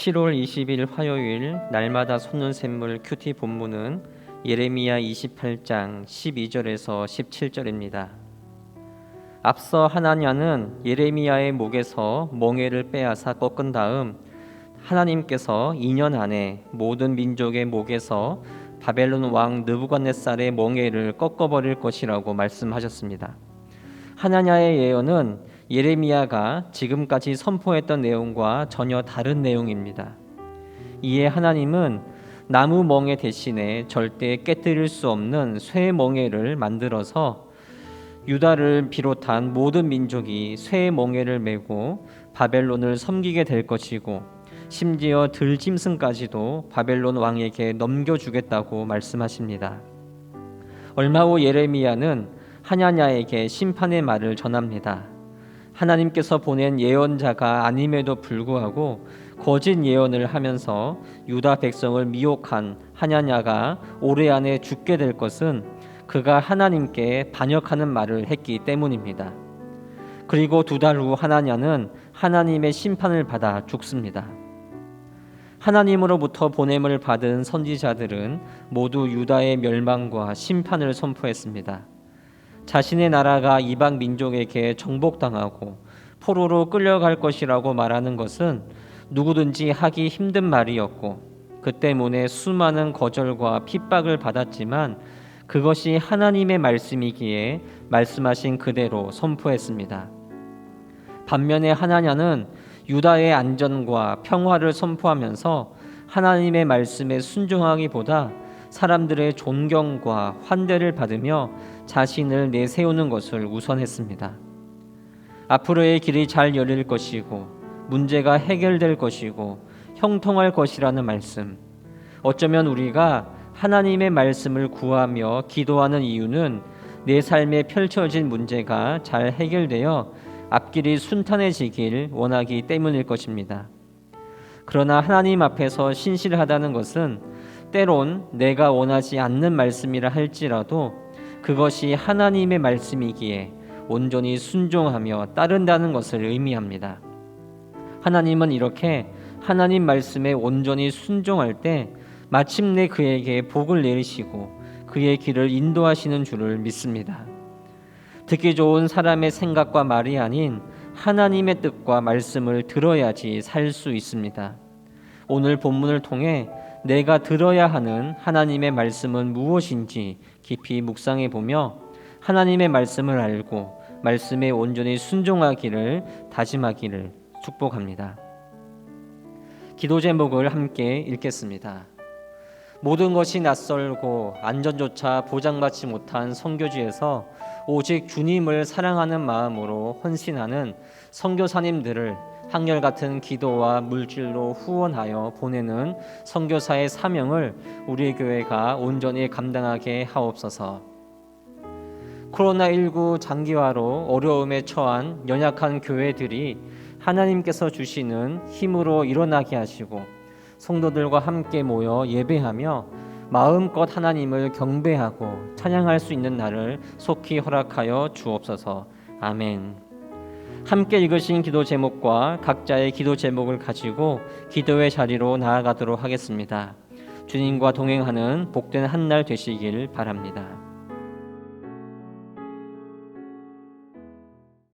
7월 20일 화요일 날마다 솟는 샘물 큐티 본문은 예레미야 28장 12절에서 17절입니다. 앞서 하나냐는 예레미야의 목에서 멍에를 빼앗아 꺾은 다음 하나님께서 2년 안에 모든 민족의 목에서 바벨론 왕 느부갓네살의 멍에를 꺾어버릴 것이라고 말씀하셨습니다. 하나냐의 예언은 예레미야가 지금까지 선포했던 내용과 전혀 다른 내용입니다. 이에 하나님은 나무 멍에 대신에 절대 깨뜨릴 수 없는 쇠 멍에를 만들어서 유다를 비롯한 모든 민족이 쇠 멍에를 메고 바벨론을 섬기게 될 것이고 심지어 들짐승까지도 바벨론 왕에게 넘겨주겠다고 말씀하십니다. 얼마 후 예레미야는 하냐냐에게 심판의 말을 전합니다. 하나님께서 보낸 예언자가 아님에도 불구하고 거짓 예언을 하면서 유다 백성을 미혹한 하냐냐가 올해 안에 죽게 될 것은 그가 하나님께 반역하는 말을 했기 때문입니다. 그리고 두 달 후 하나냐는 하나님의 심판을 받아 죽습니다. 하나님으로부터 보냄을 받은 선지자들은 모두 유다의 멸망과 심판을 선포했습니다. 자신의 나라가 이방 민족에게 정복당하고 포로로 끌려갈 것이라고 말하는 것은 누구든지 하기 힘든 말이었고 그 때문에 수많은 거절과 핍박을 받았지만 그것이 하나님의 말씀이기에 말씀하신 그대로 선포했습니다. 반면에 하나냐는 유다의 안전과 평화를 선포하면서 하나님의 말씀에 순종하기보다 사람들의 존경과 환대를 받으며 자신을 내세우는 것을 우선했습니다. 앞으로의 길이 잘 열릴 것이고 문제가 해결될 것이고 형통할 것이라는 말씀. 어쩌면 우리가 하나님의 말씀을 구하며 기도하는 이유는 내 삶에 펼쳐진 문제가 잘 해결되어 앞길이 순탄해지길 원하기 때문일 것입니다. 그러나 하나님 앞에서 신실하다는 것은 때론 내가 원하지 않는 말씀이라 할지라도 그것이 하나님의 말씀이기에 온전히 순종하며 따른다는 것을 의미합니다. 하나님은 이렇게 하나님 말씀에 온전히 순종할 때 마침내 그에게 복을 내리시고 그의 길을 인도하시는 줄을 믿습니다. 듣기 좋은 사람의 생각과 말이 아닌 하나님의 뜻과 말씀을 들어야지 살 수 있습니다. 오늘 본문을 통해 내가 들어야 하는 하나님의 말씀은 무엇인지 깊이 묵상해 보며 하나님의 말씀을 알고 말씀에 온전히 순종하기를 다짐하기를 축복합니다. 기도 제목을 함께 읽겠습니다. 모든 것이 낯설고 안전조차 보장받지 못한 선교지에서 오직 주님을 사랑하는 마음으로 헌신하는 선교사님들을 한결같은 기도와 물질로 후원하여 보내는 선교사의 사명을 우리 교회가 온전히 감당하게 하옵소서. 코로나19 장기화로 어려움에 처한 연약한 교회들이 하나님께서 주시는 힘으로 일어나게 하시고 성도들과 함께 모여 예배하며 마음껏 하나님을 경배하고 찬양할 수 있는 날을 속히 허락하여 주옵소서. 아멘. 함께 읽으신 기도 제목과 각자의 기도 제목을 가지고 기도의 자리로 나아가도록 하겠습니다. 주님과 동행하는 복된 한 날 되시길 바랍니다.